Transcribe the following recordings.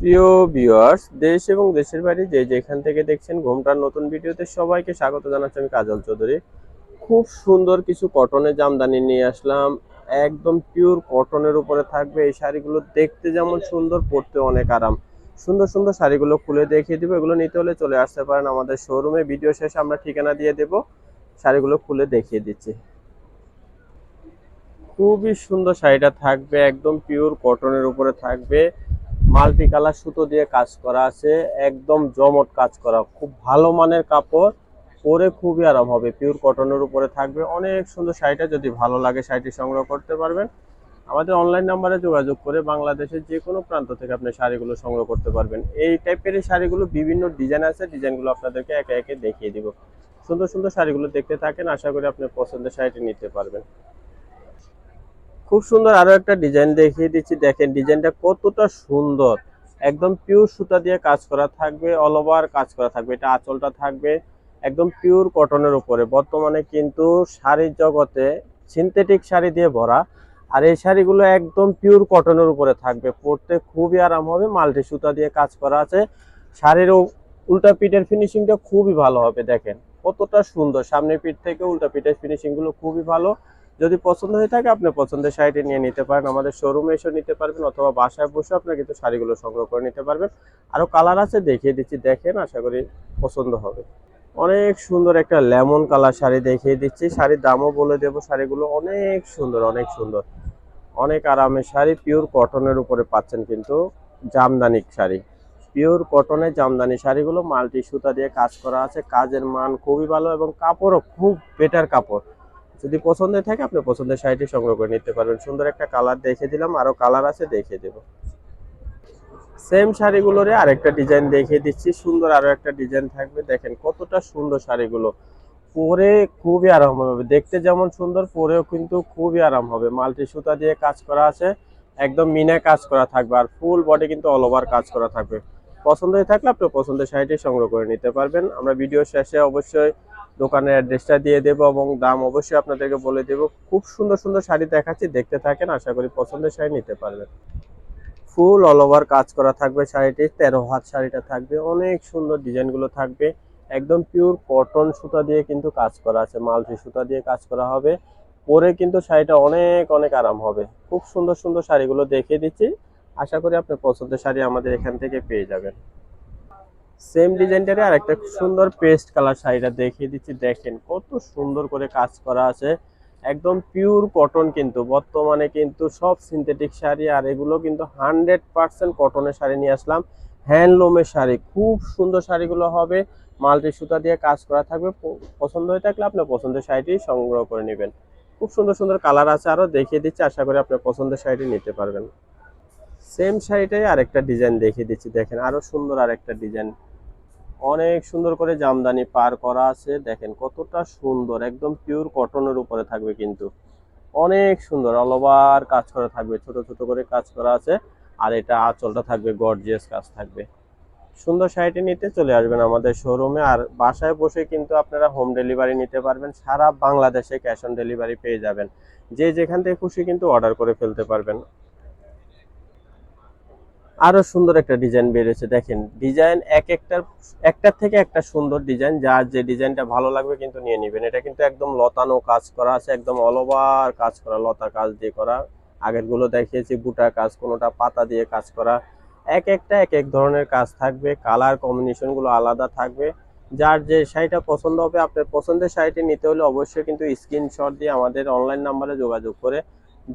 প্রিয় ভিউয়ার্স দেশ এবং দেশের বাইরে যে যেখান থেকে দেখছেন ঘুমটার নতুন ভিডিওতে সবাইকে স্বাগত জানাচ্ছি আমি কাজল চৌধুরী। খুব সুন্দর কিছু কটনের জামদানি নিয়ে আসলাম। একদম পিওর কটনের উপরে থাকবে। এই শাড়িগুলো দেখতে যেমন সুন্দর পরতে অনেক আরাম। সুন্দর সুন্দর শাড়িগুলো খুলে দেখিয়ে দিব। এগুলো নিতে হলে চলে আসতে পারেন আমাদের শোরুমে ভিডিও শেষে আমরা ঠিকানা দিয়ে দেব। শাড়িগুলো খুলে দেখিয়ে দিচ্ছি। খুবই সুন্দর শাড়িটা থাকবে। একদম পিওর কটনের উপরে থাকবে। মাল্টি কালার সুতো দিয়ে কাজ করা আছে, একদম জমট কাজ করা, খুব ভালো মানের কাপড়, পরে খুবই আরাম হবে পিওর কটনের উপরে থাকবে, অনেক সুন্দর শাড়িটা যদি ভালো লাগে শাড়িটি সংগ্রহ করতে পারবেন। আমাদের অনলাইন নাম্বারে যোগাযোগ করে বাংলাদেশের যে কোনো প্রান্ত থেকে আপনি শাড়িগুলো সংগ্রহ করতে পারবেন। এই টাইপের এই শাড়িগুলো বিভিন্ন ডিজাইন আছে ডিজাইনগুলো আপনাদেরকে একে একে দেখিয়ে দিব। সুন্দর সুন্দর শাড়িগুলো দেখতে থাকেন, আশা করি আপনি পছন্দের শাড়িটি নিতে পারবেন। খুব সুন্দর আরও একটা ডিজাইন দেখিয়ে দিচ্ছি। দেখেন ডিজাইনটা কতটা সুন্দর। একদম পিওর সুতা দিয়ে কাজ করা থাকবে অল ওভার কাজ করা থাকবে। এটা আঁচলটা থাকবে একদম পিওর কটনের উপরে। বর্তমানে কিন্তু শাড়ির জগতে সিনথেটিক শাড়ি দিয়ে ভরা। আর এই শাড়িগুলো একদম পিওর কটনের উপরে থাকবে। পরতে খুবই আরাম হবে, মাল্টি সুতা দিয়ে কাজ করা আছে। শাড়ির উল্টা পিঠের ফিনিশিংটা খুবই ভালো হবে, দেখেন। কতটা সুন্দর। সামনের পিঠ থেকে উল্টা পিঠের ফিনিশিংগুলো খুবই ভালো। যদি পছন্দ হয়ে থাকে, আপনি পছন্দের শাড়িটি নিয়ে নিতে পারেন। আমাদের শোরুমে এসে নিতে পারবেন অথবা বাসায় বসে আপনার কিন্তু শাড়িগুলো সংগ্রহ করে নিতে পারবেন। আরও কালার আছে, দেখিয়ে দিচ্ছি, দেখেন, আশা করি পছন্দ হবে। অনেক সুন্দর একটা লেমন কালার শাড়ি দেখিয়ে দিচ্ছি। শাড়ির দামও বলে দেবো, শাড়িগুলো অনেক সুন্দর অনেক সুন্দর। অনেক আরামের শাড়ি পিওর কটনের উপরে পাচ্ছেন কিন্তু জামদানি শাড়ি। পিওর কটনের জামদানি শাড়িগুলো মাল্টি সুতা দিয়ে কাজ করা আছে। কাজের মান খুবই ভালো এবং কাপড়ও খুব বেটার কাপড়। যদি পছন্দের থাকে, আপনি পছন্দের শাড়িটি সংগ্রহ করে নিতে পারবেন। সুন্দর একটা কালার দেখে দিলাম, আরও কালার আছে দেখিয়ে দেব। সেম শাড়িগুলোরে আরেকটা ডিজাইন দেখিয়ে দিচ্ছি, সুন্দর আরও একটা ডিজাইন থাকবে। দেখেন কতটা সুন্দর শাড়িগুলো। পরে খুবই আরাম হবে। দেখতে যেমন সুন্দর, পরেও কিন্তু খুবই আরাম হবে। মাল্টি সুতা দিয়ে কাজ করা আছে, একদম মিনে কাজ করা থাকবে। আর ফুল বডি কিন্তু অল ওভার কাজ করা থাকবে। পছন্দ হয়ে থাকলে আপনি পছন্দের শাড়িটি সংগ্রহ করে নিতে পারবেন। আমরা ভিডিও শেষে অবশ্যই দোকানের অ্যাড্রেসটা দিয়ে দেবো এবং দাম অবশ্যই আপনাদেরকে বলে দেবো। খুব সুন্দর সুন্দর শাড়ি দেখাচ্ছি, দেখতে থাকেন, আশা করি পছন্দের শাড়ি নিতে পারবেন। ফুল অল ওভার কাজ করা থাকবে শাড়িটি, তেরো হাত শাড়িটা থাকবে, অনেক সুন্দর ডিজাইনগুলো থাকবে। একদম পিওর কটন সুতা দিয়ে কিন্তু কাজ করা আছে মালটি সুতা দিয়ে কাজ করা হবে। পরে কিন্তু শাড়িটা অনেক অনেক আরাম হবে। খুব সুন্দর সুন্দর শাড়িগুলো দেখিয়ে দিচ্ছি। আশা করি আপনার পছন্দের শাড়ি আমাদের এখান থেকে পেয়ে যাবেন। সেম ডিজাইনটারে আর একটা সুন্দর পেস্ট কালার শাড়িটা দেখিয়ে দিচ্ছি, দেখেন কত সুন্দর করে কাজ করা আছে। একদম পিওর কটন কিন্তু, বর্তমানে কিন্তু সব সিনথেটিক শাড়ি আর এগুলো কিন্তু হান্ড্রেড পার্সেন্ট কটনের শাড়ি নিয়ে আসলাম। হ্যান্ডলুমের শাড়ি, খুব সুন্দর শাড়িগুলো হবে। মাল্টি সুতা দিয়ে কাজ করা থাকবে। পছন্দ হয়ে থাকলে আপনার পছন্দের শাড়িটি সংগ্রহ করে নেবেন। খুব সুন্দর সুন্দর কালার আছে আরও দেখিয়ে দিচ্ছি, আশা করি আপনার পছন্দের শাড়িটি নিতে পারবেন। সেম শাড়িটাই আরেকটা ডিজাইন দেখিয়ে দিচ্ছি, দেখেন আরও সুন্দর আরেকটা ডিজাইন অনেক সুন্দর করে জামদানি পার করা আছে। দেখেন কতটা সুন্দর, একদম পিওর কটনের উপরে থাকবে কিন্তু। অনেক সুন্দর অল ওভার কাজ করা থাকবে, ছোট ছোট করে কাজ করা আছে। আর এটা আঁচলটা থাকবে গর্জিয়াস কাজ থাকবে। সুন্দর শাড়িটি নিতে চলে আসবেন আমাদের শোরুমে আর বাসায় বসে কিন্তু আপনারা হোম ডেলিভারি নিতে পারবেন। সারা বাংলাদেশে ক্যাশ অন ডেলিভারি পেয়ে যাবেন। যে যেখান থেকে খুশি কিন্তু অর্ডার করে ফেলতে পারবেন। আরও সুন্দর একটা ডিজাইন বেরিয়েছে দেখেন। ডিজাইন এক একটার একটার থেকে একটা সুন্দর ডিজাইন, যার যে ডিজাইনটা ভালো লাগবে কিন্তু নিয়ে নেবেন। এটা কিন্তু একদম লতানো কাজ করা আছে, একদম অল ওভার কাজ করা, লতা কাজ দিয়ে করা। আগেরগুলো দেখিয়েছি, বুটা কাজ, কোনোটা পাতা দিয়ে কাজ করা। এক একটা, এক এক ধরনের কাজ থাকবে, কালার কম্বিনেশনগুলো আলাদা থাকবে। যার যে শাড়িটা পছন্দ হবে, আপনার পছন্দের শাড়িটি নিতে হলে অবশ্যই কিন্তু স্ক্রিনশট দিয়ে আমাদের অনলাইন নাম্বারে যোগাযোগ করে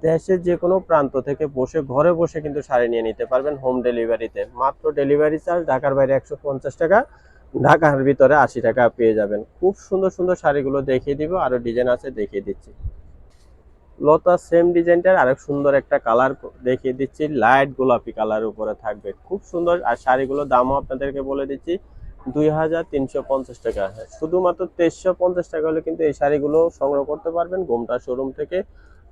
দেশের যে কোনো প্রান্ত থেকে বসে ঘরে বসে কিন্তু শাড়ি নিয়ে নিতে পারবেন হোম ডেলিভারিতে মাত্র ডেলিভারি চার্জ ঢাকার বাইরে একশো পঞ্চাশ টাকা, ঢাকার ভিতরে আশি টাকা পেয়ে যাবেন। খুব সুন্দর সুন্দর শাড়িগুলো দেখিয়ে দিব আরও ডিজাইন আছে দেখিয়ে দিচ্ছি। লতা সেম ডিজাইনটার আরেক সুন্দর একটা কালার দেখিয়ে দিচ্ছি লাইট গোলাপি কালারের উপরে থাকবে। খুব সুন্দর, আর শাড়িগুলোর দামও আপনাদেরকে বলে দিচ্ছি, দুই হাজার তিনশো পঞ্চাশ টাকা। শুধুমাত্র তেইশশো পঞ্চাশ টাকা হলে কিন্তু এই শাড়িগুলো সংগ্রহ করতে পারবেন গোমটা শোরুম থেকে।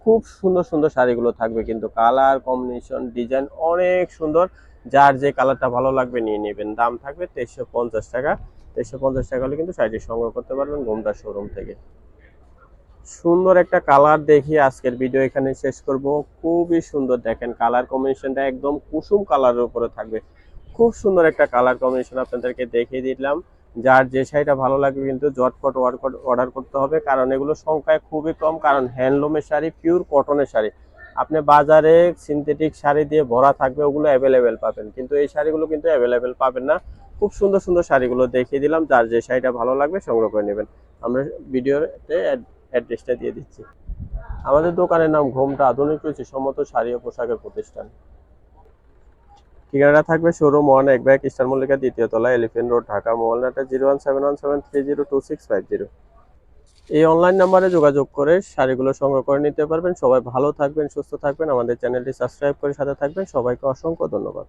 খুব সুন্দর সুন্দর শাড়িগুলো থাকবে। কিন্তু কালার কম্বিনেশন ডিজাইন অনেক সুন্দর। যার যে কালারটা ভালো লাগবে নিয়ে নেবেন। দাম থাকবে তেইশশো পঞ্চাশ টাকা। তেইশশো পঞ্চাশ টাকা হলে কিন্তু শাড়িটি সংগ্রহ করতে পারবেন গোমটা শোরুম থেকে। সুন্দর একটা কালার দেখিয়ে আজকের ভিডিও এখানে শেষ করব। খুবই সুন্দর দেখেন কালার কম্বিনেশনটা একদম কুসুম কালারের উপরে থাকবে। খুব সুন্দর একটা কালার কম্বিনেশন আপনাদেরকে দেখিয়ে দিলাম। যার যে শাড়িটা ভালো লাগবে কিন্তু জটপট অর্ডার করতে হবে। কারণ এগুলো সংখ্যায় খুবই কম, কারণ হ্যান্ডলুমের শাড়ি পিওর কটনের শাড়ি। আপনি বাজারে সিনথেটিক শাড়ি দিয়ে ভরা থাকবে, ওগুলো অ্যাভেলেবেল পাবেন। কিন্তু এই শাড়িগুলো কিন্তু অ্যাভেলেবেল পাবেন না। খুব সুন্দর সুন্দর শাড়িগুলো দেখিয়ে দিলাম। যার যে শাড়িটা ভালো লাগবে সংগ্রহ করে নেবেন। আমরা ভিডিওতে অ্যাড্রেসটা দিয়ে দিচ্ছি। আমাদের দোকানের নাম ঘোমটা আধুনিক রুচি সম্মত শাড়ি ও পোশাকের প্রতিষ্ঠান। ঠিকানাটা থাকবে শোরুম ওয়ান এক ব্যাগ ইস্টার মল্লিকা দ্বিতীয় তলা Elephant Road Dhaka mobile number zero one seven one seven three zero two six five zero এই অনলাইন নাম্বারে যোগাযোগ করে শাড়িগুলো সংগ্রহ করে নিতে পারবেন। সবাই ভালো থাকবেন, সুস্থ থাকবেন। আমাদের চ্যানেলটি সাবস্ক্রাইব করে সাথে থাকবেন। সবাইকে অসংখ্য ধন্যবাদ।